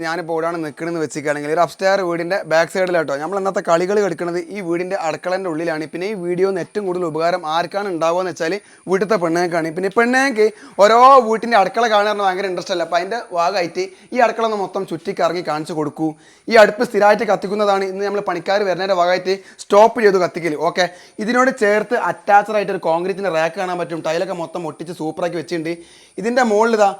ഞാനിപ്പോൾ ഇവിടെയാണ് നിൽക്കണമെന്ന് വെച്ചിരിക്കുകയാണെങ്കിൽ ഒരു അപ്സ്റ്റെയർ വീടിന്റെ ബാക്ക് സൈഡിലാട്ടോ നമ്മൾ ഇന്നത്തെ കളികൾ എടുക്കുന്നത് ഈ വീടിന്റെ അടുക്കളന്റെ ഉള്ളിലാണ്. പിന്നെ ഈ വീഡിയോ ഏറ്റവും കൂടുതൽ ഉപകാരം ആർക്കാണ് ഉണ്ടാവുക എന്ന് വെച്ചാൽ വീട്ടിലത്തെ പെണ്ണേക്കാണ് പിന്നെ പെണ്ണേക്ക് ഓരോ വീട്ടിന്റെ അടുക്കള കാണാൻ ഭയങ്കര ഇൻട്രസ്റ്റ് അല്ല? അപ്പോൾ അതിന്റെ ഭാഗമായിട്ട് ഈ അടുക്കള ഒന്ന് മൊത്തം ചുറ്റിക്കറങ്ങി കാണിച്ചു കൊടുക്കൂ. ഈ അടുപ്പ് സ്ഥിരമായിട്ട് കത്തിക്കുന്നതാണ് ഇന്ന് നമ്മൾ പണിക്കാർ വരുന്നതിന്റെ ഭാഗമായിട്ട് സ്റ്റോപ്പ് ചെയ്തു കത്തിക്കൽ ഓക്കെ ഇതിനോട് ചേർത്ത് അറ്റാച്ച്ഡ് ആയിട്ട് ഒരു കോൺക്രീറ്റിന്റെ റാക്ക് കാണാൻ പറ്റും. ടൈലൊക്കെ മൊത്തം ഒട്ടിച്ച് സൂപ്പറാക്കി വെച്ചിട്ടുണ്ട്. ഇതിന്റെ മുകളിൽ ഇതാ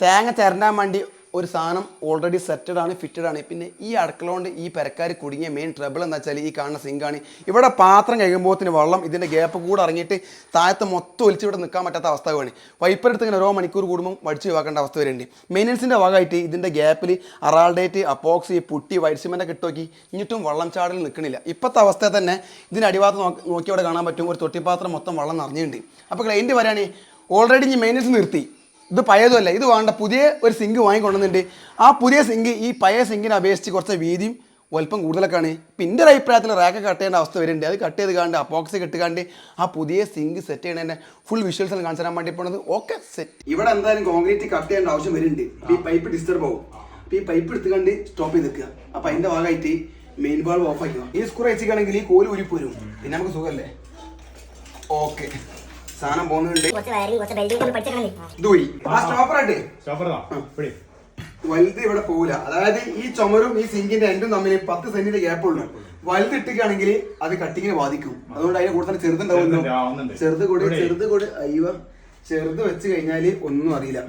തേങ്ങ ചിരണ്ടാൻ വേണ്ടി ഒരു സാധനം ഓൾറെഡി സെറ്റഡ് ആണ് ഫിറ്റഡ് ആണ്. പിന്നെ ഈ അടുക്കള കൊണ്ട് ഈ പെരക്കാർ കുടുങ്ങിയ മെയിൻ ട്രബിൾ എന്ന് വെച്ചാൽ ഈ കാണുന്ന സിങ്കാണ് ഇവിടെ പാത്രം കഴിയുമ്പോഴത്തിന് വെള്ളം ഇതിന്റെ ഗ്യാപ്പ് കൂടെ ഇറങ്ങിയിട്ട് താഴത്തെ മൊത്തം ഒലിച്ച് ഇവിടെ നിൽക്കാൻ പറ്റാത്ത അവസ്ഥ വേണം വൈപ്പർ എടുത്ത് ഇങ്ങനെ ഓരോ മണിക്കൂർ കൂടുമ്പോൾ വടിച്ച് ഒഴിവാക്കേണ്ട അവസ്ഥ വരുന്നുണ്ട് മെയിനൻസിന്റെ ഭാഗമായിട്ട് ഇതിന്റെ ഗ്യാപ്പിൽ Araldite epoxy putty white cement ഒക്കെ ഇട്ടോക്കി ഇന്നിട്ടും വെള്ളം ചാടൽ നിൽക്കണില്ല. ഇപ്പോഴത്തെ അവസ്ഥ തന്നെ ഇതിന്റെ അടിഭാഗത്ത് നോക്കി അവിടെ കാണാൻ പറ്റും. ഒരു തൊട്ടിപ്പാത്രം മൊത്തം വെള്ളം നിറഞ്ഞിട്ടുണ്ട്. അപ്പോൾ ക്ലൈന്റ് പറയുകയാണെങ്കിൽ ഓൾറെഡി ഇനി മെയിനൻസ് നിർത്തി. ഇത് പഴയതുമല്ല. ഇത് വേണ്ട പുതിയ ഒരു സിങ്ക് വാങ്ങിക്കൊണ്ടുണ്ട് ആ പുതിയ സിങ്ക് ഈ പഴയ സിങ്കിനെ അപേക്ഷിച്ച് കുറച്ച് വീതിയും വലുപ്പം കൂടുതലൊക്കെയാണ്. ഇപ്പം എന്റെ ഒരു അഭിപ്രായത്തിൽ റാക്ക് കട്ട് ചെയ്യേണ്ട അവസ്ഥ വരുന്നുണ്ട്. അത് കട്ട് ചെയ്ത് കാണ്ട് അപ്പോക്സി കെട്ടുകാണ്ട് ആ പുതിയ സിങ്ക് സെറ്റ് ചെയ്യണതിന്റെ ഫുൾ വിഷ്വൽസ് എല്ലാം വേണ്ടി പോണത്. ഓക്കെ സെറ്റ് ഇവിടെ എന്തായാലും കോൺക്രീറ്റ് കട്ട് ചെയ്യേണ്ട ആവശ്യം വരുന്നുണ്ട്. ഈ പൈപ്പ് ഡിസ്റ്റർബ് ആവും. അപ്പം ഈ പൈപ്പ് എടുത്ത് കണ്ട് സ്റ്റോപ്പ് ചെയ്ത് നിൽക്കുക. അപ്പം അതിന്റെ ഭാഗമായിട്ട് മെയിൻ ബാൾ ഓഫ് ആക്കുക. ഈ സ്കൂർ വെച്ചിട്ടാണെങ്കിൽ ഈ കോൽ ഉരിപ്പോരും പിന്നെ നമുക്ക് സുഖമല്ലേ? ഓക്കെ. സാധനം പോകുന്നുണ്ട്. വലുത് ഇവിടെ പോവില്ല. അതായത് ഈ ചുമരും ഈ സിങ്കിന്റെ എൻഡും തമ്മിൽ പത്ത് സെന്റിന്റെ ഗ്യാപ്പ് ഉണ്ട് വലുത് ഇട്ടിക്കാണെങ്കിൽ അത് കട്ടിങ്ങിനെ ബാധിക്കും. അതുകൊണ്ട് അതിന് കൂടുതൽ ചെറുതുണ്ടാവുമല്ലോ ചെറുതുണ്ട്, ചെറുത് കൂടി. ചെറുത് കൂടി. അയ്യോ ചെറുത് വെച്ച് കഴിഞ്ഞാൽ ഒന്നും അറിയില്ല.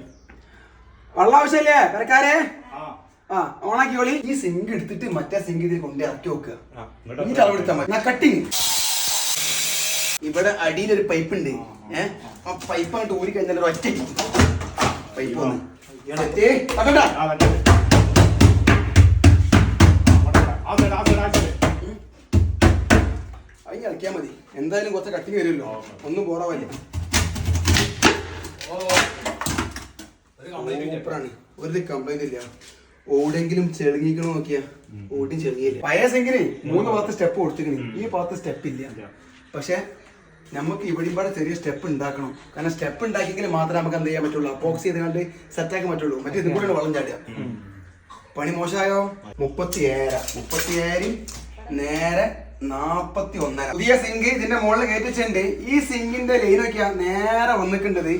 വെള്ളം ആവശ്യമില്ലേ? പെരക്കാരെ? ആ. ആ ഓണാക്കിയോളി ഈ സിങ്ക് എടുത്തിട്ട് മറ്റേ സിങ്ക് ഇതിൽ കൊണ്ട് ഇറക്കി വെക്കുക ഈ അളവെടുത്താൽ മതി. കട്ടിങ് ഇവിടെ അടിയിൽ ഒരു പൈപ്പ് ഉണ്ട്. ഏഹ് ആ പൈപ്പ് അങ്ങോട്ട് ഊരി കഴിഞ്ഞാൽ ഒരു ഒറ്റ പൈപ്പ് വന്ന്. അതിന് ഇറക്കിയാൽ മതി. എന്തായാലും കുറച്ച് കട്ടിങ് വരുമല്ലോ. ഒന്നും പോറാവല്ലേ സൂപ്പറാണ് ഒരു കംപ്ലൈന്റ് ഇല്ല. ഓടെങ്കിലും ചെളുങ്ങിക്കണോ നോക്കിയാ? ഓടിയും ചെളുങ്ങിയില്ല. പഴയ മൂന്ന് ഭാഗത്ത് സ്റ്റെപ്പ് കൊടുത്തിക്കണ് ഈ ഭാഗത്ത് സ്റ്റെപ്പ് ഇല്ല. പക്ഷെ നമുക്ക് ഇവിടെയും പാടെ ചെറിയ സ്റ്റെപ്പ് ഉണ്ടാക്കണം. കാരണം സ്റ്റെപ്പ് ഉണ്ടാക്കിയെങ്കിൽ മാത്രമേ നമുക്ക് എന്ത് ചെയ്യാൻ പറ്റുള്ളൂ? ബോക്സ് ചെയ്ത് കണ്ട് സെറ്റാക്കാൻ പറ്റുള്ളൂ. മറ്റേ ഇതും കൂടെ വളം ചാടുക. പണി മോശമായോ? മുപ്പത്തി ഏഴര മുപ്പത്തി ഏഴ് നേരെ നാപ്പത്തി ഒന്നര പുതിയ സിങ്ക് ഇതിന്റെ മുകളിൽ കയറ്റി വെച്ചിട്ടുണ്ട് ഈ സിങ്കിന്റെ ലൈനൊക്കെയാ നേരെ വന്നിക്കേണ്ടത്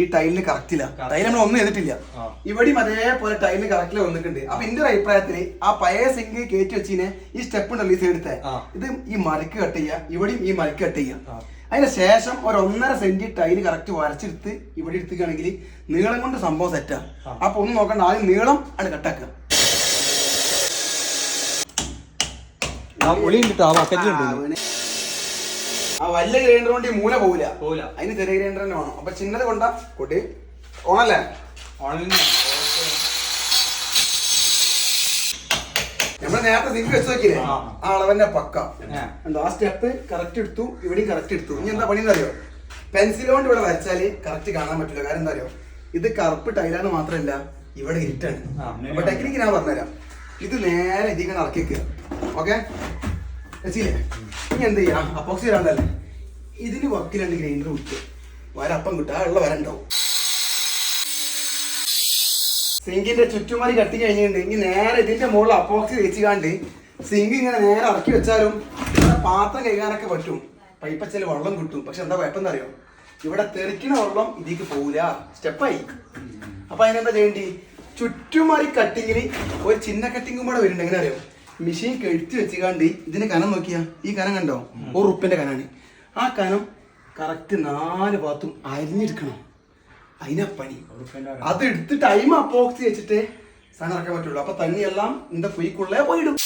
ഈ ടൈലിന് കറക്റ്റില്ല ടൈൽ നമ്മൾ ഒന്നും ചെയ്തിട്ടില്ല. ഇവിടെയും അതേപോലെ ടൈലിന് കറക്റ്റിൽ വന്നിട്ടുണ്ട്. അപ്പൊ എന്റെ ഒരു അഭിപ്രായത്തിൽ ആ പഴയ സിങ്ക് കയറ്റി വെച്ചിനെ ഈ സ്റ്റെപ്പ് ഉണ്ടല്ലോ ഈ സൈഡത്തെ ഇത് ഈ മരക്ക് കട്ട് ചെയ്യുക. ഇവിടെയും ഈ മരക്ക് കട്ട് ചെയ്യുക. അതിന് ശേഷം ഒരു ഒന്നര സെന്റ് ടൈൽ കറക്റ്റ് വരച്ചെടുത്ത് ഇവിടെ എടുത്തുകയാണെങ്കിൽ നീളം കൊണ്ട് സംഭവം സെറ്റാ അപ്പൊ ഒന്ന് നോക്കണ്ട ആദ്യം നീളം അത് കട്ടാക്കുക ആ. വലിയ ഗ്രൈൻഡർ കൊണ്ട് ഈ മൂല പോവില്ല. പോവില്ല. അതിന് ചെറിയ ഗ്രൈൻഡർ തന്നെ വേണം. അപ്പൊ ചിന്നത് കൊണ്ടാ കൂട്ടി ഓണല്ലേ? നമ്മൾ നേരത്തെ സിങ്ക് വെച്ച് നോക്കിയില്ലേ? ആ. അളവന്നെ പക്ക. എന്തോ ആ സ്റ്റെപ്പ് കറക്റ്റ് എടുത്തു ഇവിടെയും കറക്റ്റ് എടുത്തു. ഇനി എന്താ പണി അറിയോ പെൻസിൽ കൊണ്ട് ഇവിടെ വരച്ചാൽ കറക്റ്റ് കാണാൻ പറ്റില്ല. കാരണം എന്താ അറിയോ ഇത് കറുപ്പ് ടൈലാണ് മാത്രമല്ല ഇവിടെ ഇരുട്ടാണ്. അപ്പൊ ടെക്നിക്ക് ഞാൻ പറഞ്ഞുതരാം. ഇത് നേരെ ഇതിങ്ങനെ ഇറക്കി വെക്കുക. ഓക്കെ വെച്ചില്ലേ? ഇനി എന്ത് ചെയ്യാം? അപ്പോക്സി ഇടാണ്ടല്ലേ? ഇതിന് വക്കിലുണ്ട് ഗ്രൈൻഡർ വിട്ട് വരപ്പം കിട്ടുക ഉള്ള വര ഉണ്ടാവും. സിങ്കിന്റെ ചുറ്റുമറി കട്ടി കഴിഞ്ഞിട്ടുണ്ട്. ഇനി നേരെ ഇതിന്റെ മുകളിൽ അപ്പോക്സി വെച്ചുകാണ്ട് സിങ്ക് ഇങ്ങനെ നേരെ ഇറക്കി വെച്ചാലും ഇവിടെ പാത്രം കഴുകാനൊക്കെ പറ്റും. പൈപ്പച്ചൽ വെള്ളം കിട്ടും. പക്ഷെ എന്താ കുഴപ്പം അറിയോ ഇവിടെ തെറിക്കണ വെള്ളം ഇതിക്ക് പോവില്ല. സ്റ്റെപ്പായി അപ്പൊ അതിനെന്താ ചെയ്യേണ്ടി? ചുറ്റുമറി കട്ടിങ്ങിന് ഒരു ചിന്ന കട്ടിങ്ങും കൂടെ വരുന്നുണ്ട്. എങ്ങനെ അറിയോ മെഷീൻ കെടുത്തി വെച്ചുകാണ്ട് ഇതിന്റെ കനം നോക്കിയാ? ഈ കനം കണ്ടോ? ഒരു ഉപ്പിന്റെ കനാണ്. ആ കനം കറക്റ്റ് നാല് ഭാഗത്തും അരിഞ്ഞെടുക്കണം. അതിനാ പണി. അത് എടുത്ത് ടൈം അപ്പോക്സി വെച്ചിട്ട് സാധനം ഇറക്കാൻ പറ്റുള്ളൂ. അപ്പൊ തന്നെയെല്ലാം ഇന്റെ പൊയ്ക്കുള്ളേ പോയിടും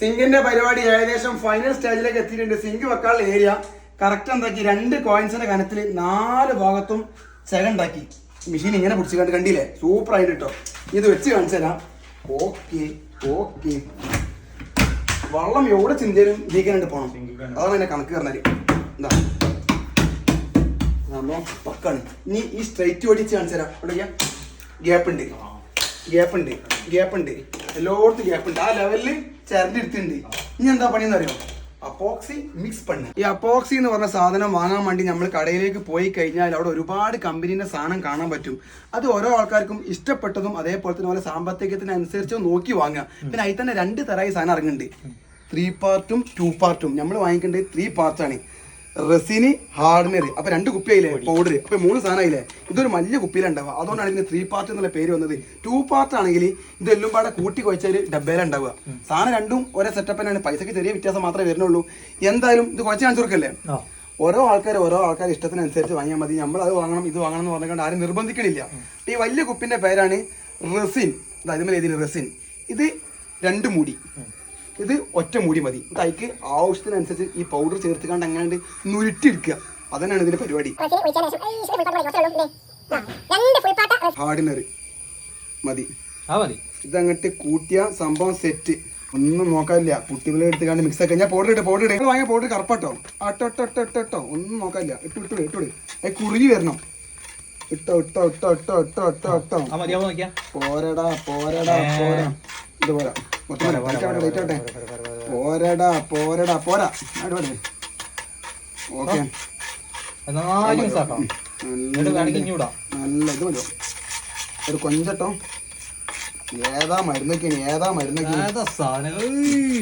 സിങ്കിന്റെ പരിപാടി ഏകദേശം ഫൈനൽ സ്റ്റേജിലേക്ക് എത്തിയിട്ടുണ്ട്. സിങ്ക് വെക്കാനുള്ള ഏരിയ കറക്റ്റ് എന്താക്കി? രണ്ട് കോയിൻസിന്റെ കനത്തിൽ നാല് ഭാഗത്തും ചെകണ്ടാക്കി മെഷീൻ ഇങ്ങനെ പിടിച്ച് കണ്ട് കണ്ടില്ലേ? സൂപ്പർ ആയിട്ട് കേട്ടോ ഇത് വെച്ച് കാണിച്ചു തരാം. ഓക്കെ ഓക്കെ വെള്ളം എവിടെ ചിന്തയിലും ജീവിക്കാനായിട്ട് പോണം. അതാണ് എന്നെ കണക്ക് പറഞ്ഞാൽ എന്താ നമ്മൾ പക്കാണ്. ഇനി ഈ സ്ട്രൈറ്റ് ഓടിച്ച് കാണിച്ചു തരാം. ഗ്യാപ്പ് ഉണ്ട്. ഗ്യാപ്പ് ഉണ്ട്. ഗ്യാപ്പ് ഉണ്ട്. എല്ലായിടത്തും ഗ്യാപ്പ് ഉണ്ട്. ആ ലെവലിൽ ചരണ്ടി എടുത്തിട്ടുണ്ട്. ഇനി എന്താ പണിയെന്ന് അറിയോ? അപ്പോക്സി മിക്സ് പണ്ണ്. ഈ അപ്പോക്സി എന്ന് പറഞ്ഞ സാധനം വാങ്ങാൻ വേണ്ടി നമ്മൾ കടയിലേക്ക് പോയി കഴിഞ്ഞാൽ അവിടെ ഒരുപാട് കമ്പനീന്റെ സാധനം കാണാൻ പറ്റും. അത് ഓരോ ആൾക്കാർക്കും ഇഷ്ടപ്പെട്ടതും അതേപോലെ തന്നെ ഓരോ സാമ്പത്തികത്തിനനുസരിച്ച് നോക്കി വാങ്ങുക. പിന്നെ അതിൽ തന്നെ രണ്ട് തരായി സാധനം ഇറങ്ങുന്നുണ്ട്. ത്രീ പാർട്ടും ടു പാർട്ടും നമ്മൾ വാങ്ങിക്കേണ്ടത് ത്രീ പാർട്ടാണ് റെസിനി ഹാർഡ്നർ അപ്പൊ രണ്ട് കുപ്പിയായില്ലേ? പൗഡർ അപ്പൊ മൂന്ന് സാധനമായില്ലേ ഇതൊരു വലിയ കുപ്പിയിലുണ്ടാവുക അതുകൊണ്ടാണ് ഇതിന് ത്രീ പാർട്ട് എന്നുള്ള പേര് വന്നത്. ടു പാർട്ട് ആണെങ്കിൽ ഇതെല്ലാം പാടെ കൂട്ടി കുഴച്ചാൽ ഡബ്ബയിലുണ്ടാവുക സാധനം രണ്ടും ഒരേ സെറ്റപ്പ് തന്നെയാണ്. പൈസക്ക് ചെറിയ വ്യത്യാസം മാത്രമേ വരുന്നുള്ളൂ. എന്തായാലും ഇത് കുറച്ച് കാണിച്ചു കൊടുക്കല്ലേ? ഓരോ ആൾക്കാർ ഓരോ ആൾക്കാർ ഇഷ്ടത്തിനനുസരിച്ച് വാങ്ങിയാൽ മതി. നമ്മൾ അത് വാങ്ങണം ഇത് വാങ്ങണം എന്ന് പറഞ്ഞുകൊണ്ട് ആരും നിർബന്ധിക്കണില്ല. ഈ വലിയ കുപ്പിന്റെ പേരാണ് റെസിൻ അതായത് റെസിൻ ഇത് രണ്ട് മൂടി. ഇത് ഒറ്റ മൂടി മതി. തൈക്ക് ആവശ്യത്തിനനുസരിച്ച് ഈ പൗഡർ ചേർത്ത് കണ്ട് അങ്ങനെ നുരുട്ടിയെടുക്കുക. അതന്നെയാണ് ഇതിന്റെ പരിപാടി. ഹാർഡിനറി മതി ഇതങ്ങട്ട് കൂട്ടിയ സംഭവം സെറ്റ് ഒന്നും നോക്കാനില്ല. കുട്ടികളെ എടുത്ത് കണ്ട് മിക്സ് ആക്കി ഞാൻ പൗഡർ ഇട്ട് പൗഡർ ഇട്ട്. വാങ്ങിയ പൗഡർ കറപ്പാട്ടോ? അട്ടോ ഇട്ടോ ഇട്ടോ ഇട്ടോ ഇട്ടോ ഒന്നും നോക്കാനില്ല. ഇട്ടു ഇട്ടു ഇട്ടു അത് കുറുകി വരണം. ഇട്ടോ ഇട്ടോ ഇട്ടോ ഇട്ടോ ഇട്ടോ ഇട്ടോ ഇട്ടോ. ആ മതിയാവോ നോക്കിയാ. പോരടാ പോരടാ പോരാ. ഇത് പോരാ മൊത്തം പോരാ. ലൈറ്റ് ആവട്ടെ, ലൈറ്റ് ആവട്ടെ. പോരടാ പോരടാ പോരാ. അടിപൊളി. ഓക്കെ. നല്ല ഇത് മതി. ഒരു കൊഞ്ചട്ടോ. ഏതാ മരുന്നൊക്കെയാണ് ഏതാ മരുന്നൊക്കെയാണ്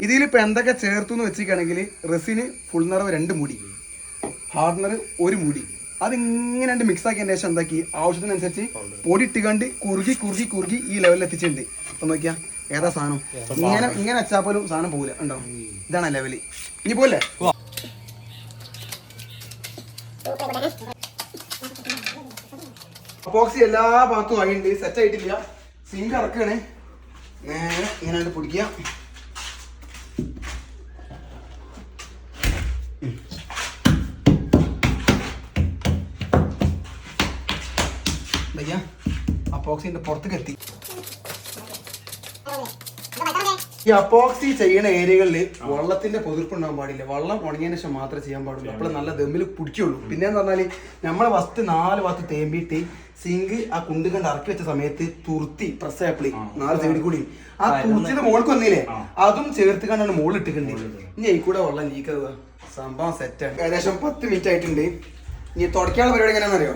ഇതിലിപ്പോ എന്തൊക്കെ ചേർത്തു എന്ന് വെച്ചിട്ടാണെങ്കിൽ റെസിന് ഫുൾ നിറവ് രണ്ട് മുടി. ഹാർഡ്നർ ഒരു മുടി. അതിങ്ങനെ രണ്ട് മിക്സ് ആക്കിയതിന് ശേഷം എന്താക്കി? ആവശ്യത്തിനനുസരിച്ച് പൊടി ഇട്ടുകണ്ട് കുറുകി കുറുകി കുറുകി ഈ ലെവലിൽ എത്തിച്ചിട്ടുണ്ട്. അപ്പൊ നോക്കിയാ. ഏതാ സാധനം? ഇങ്ങനെ ഇങ്ങനെ വെച്ചാൽ പോലും സാധനം പോകില്ല ഉണ്ടോ ഇതാണ് ലെവൽ. ഇനി പോലെ അപ്പോക്സി എല്ലാ ഭാഗത്തും ആയിണ്ട് സെറ്റ് ആയിട്ടില്ല. സിങ്ക് ഇറക്കണേ നേരെ ഇങ്ങനെ പിടിക്കുക. അപ്പോക്സിന്റെ പുറത്തേക്ക് എത്തി. ഈ അപ്പോക്സി ചെയ്യുന്ന ഏരിയകളിൽ വെള്ളത്തിന്റെ പൊതിർപ്പ് ഉണ്ടാകാൻ പാടില്ല. വെള്ളം ഉണങ്ങിയതിന് ശേഷം മാത്രമേ ചെയ്യാൻ പാടുള്ളൂ. അപ്പോൾ നല്ല ദമ്മിൽ പിടിക്കുള്ളൂ പിന്നെ എന്ന് പറഞ്ഞാൽ നമ്മൾ ഫസ്റ്റ് നാല് ഭാഗത്ത് തേമ്പിയിട്ട് സിങ്ക് ആ കുണ്ട് കണ്ട് ഇറക്കി വെച്ച സമയത്ത് തുർത്തി പ്രസ് ആപ്പിളി നാല് സൈഡിൽ കൂടി. ആ തുർത്തിയുടെ മോൾക്ക് വന്നില്ലേ? അതും ചേർത്ത് കണ്ടാണ് മോളിൽ ഇട്ടിട്ടുണ്ട് ഇനി ഈ കൂടെ വെള്ളം ലീക്ക് സംഭവം സെറ്റാണ് ഏകദേശം പത്ത് മിനിറ്റ് ആയിട്ടുണ്ട്. ഇനി തുടക്കാനുള്ള പരിപാടി എങ്ങനെയാണെന്നറിയോ?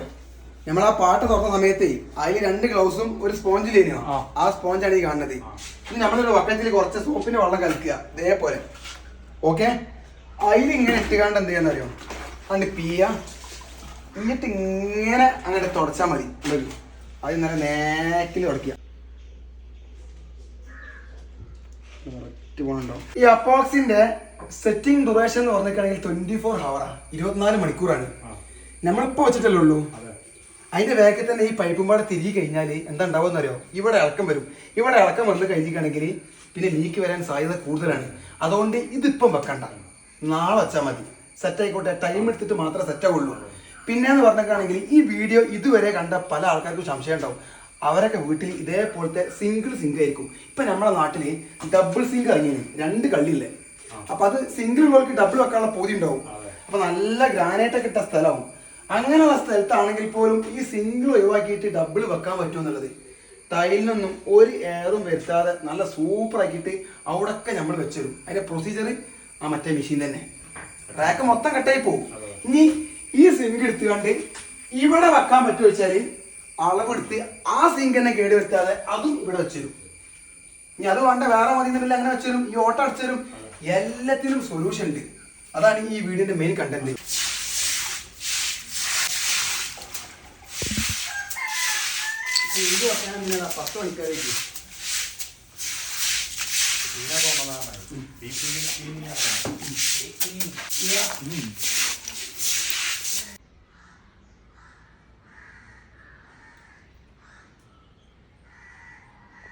നമ്മൾ ആ പാട്ട് തുറന്ന സമയത്ത് അതിൽ രണ്ട് ഗ്ലൗസും ഒരു സ്പോഞ്ചിലേനോ ആ. സ്പോഞ്ചാണ് ഈ കാണുന്നത്. ഇനി നമ്മളൊരു വക്കത്തിൽ കുറച്ച് സോപ്പിന്റെ വെള്ളം കലക്കുക ഇതേപോലെ. ഓക്കെ? അതിൽ ഇങ്ങനെ ഇട്ടുകാണ്ട് എന്ത് ചെയ്യാന്നറിയോ? അണ്ട് പീയ. എന്നിട്ട് ഇങ്ങനെ അങ്ങോട്ട് തുടച്ചാൽ മതി. അത് ഇന്നലെ നേക്കിൽ തുടക്കുക. ഈ അപ്പോക്സിന്റെ സെറ്റിംഗ് ഡ്യൂറേഷൻ എന്ന് പറഞ്ഞിട്ടാണെങ്കിൽ ട്വന്റി ഫോർ ഹവറാ ഇരുപത്തിനാല് മണിക്കൂറാണ്. നമ്മളിപ്പോ വെച്ചിട്ടല്ലേ ഉള്ളൂ? അതിന്റെ വേഗത്തിൽ തന്നെ ഈ പൈപ്പും പാടെ തിരികെ കഴിഞ്ഞാൽ എന്താ ഉണ്ടാവുമെന്ന് അറിയോ ഇവിടെ ഇളക്കം വരും. ഇവിടെ ഇളക്കം വന്ന് കഴിഞ്ഞിട്ടാണെങ്കിൽ പിന്നെ ലീക്ക് വരാൻ സാധ്യത കൂടുതലാണ്. അതുകൊണ്ട് ഇതിപ്പം വെക്കണ്ട. നാളെ വെച്ചാൽ മതി. സെറ്റ് ആയിക്കോട്ടെ. ടൈം എടുത്തിട്ട് മാത്രമേ സെറ്റ് ആവുള്ളൂ. പിന്നെന്ന് പറഞ്ഞിട്ടാണെങ്കിൽ ഈ വീഡിയോ ഇതുവരെ കണ്ട പല ആൾക്കാർക്കും സംശയം ഉണ്ടാവും. അവരൊക്കെ വീട്ടിൽ ഇതേപോലത്തെ സിംഗിൾ സിങ്ക് ആയിരിക്കും. ഇപ്പൊ നമ്മുടെ നാട്ടിൽ ഡബിൾ സിങ്ക് ഇറങ്ങിയാണ് രണ്ട് കള്ളില്ലേ അപ്പൊ അത് സിംഗിൾ ഉള്ളവർക്ക് ഡബിൾ വെക്കാനുള്ള പോതി ഉണ്ടാവും. അപ്പൊ നല്ല ഗ്രാനൈറ്റ് ഒക്കെ ഇട്ട സ്ഥലമാവും. അങ്ങനെയുള്ള സ്ഥലത്താണെങ്കിൽ പോലും ഈ സിംഗിൾ ഒഴിവാക്കിയിട്ട് ഡബിൾ വെക്കാൻ പറ്റുമെന്നുള്ളത് തൈലിനൊന്നും ഒരു എയറും വരുത്താതെ നല്ല സൂപ്പർ ആക്കിയിട്ട് അവിടൊക്കെ നമ്മൾ വെച്ചിരും അതിന്റെ പ്രൊസീജിയർ ആ മറ്റേ മെഷീൻ തന്നെ. ട്രാക്ക് മൊത്തം കട്ടായി പോകും. ഇനി ഈ സിങ്ക് എടുത്തുകൊണ്ട് ഇവിടെ വെക്കാൻ പറ്റുമോ വെച്ചാൽ അളവെടുത്ത് ആ സിങ്ക് തന്നെ കേട് വരുത്താതെ അതും ഇവിടെ വെച്ചിരും ഇനി അത് വേണ്ട വേറെ മതി എന്നില്ല അങ്ങനെ വെച്ചുതരും ഈ ഓട്ടം അടിച്ചുതരും എല്ലാത്തിനും സൊല്യൂഷൻ ഉണ്ട്. അതാണ് ഈ വീടിന്റെ മെയിൻ കണ്ടന്റ് ഇത് വെക്കാൻ പിന്നെ പത്ത് മണിക്കാരേക്ക് ഡീപ് ക്ലീനിങ്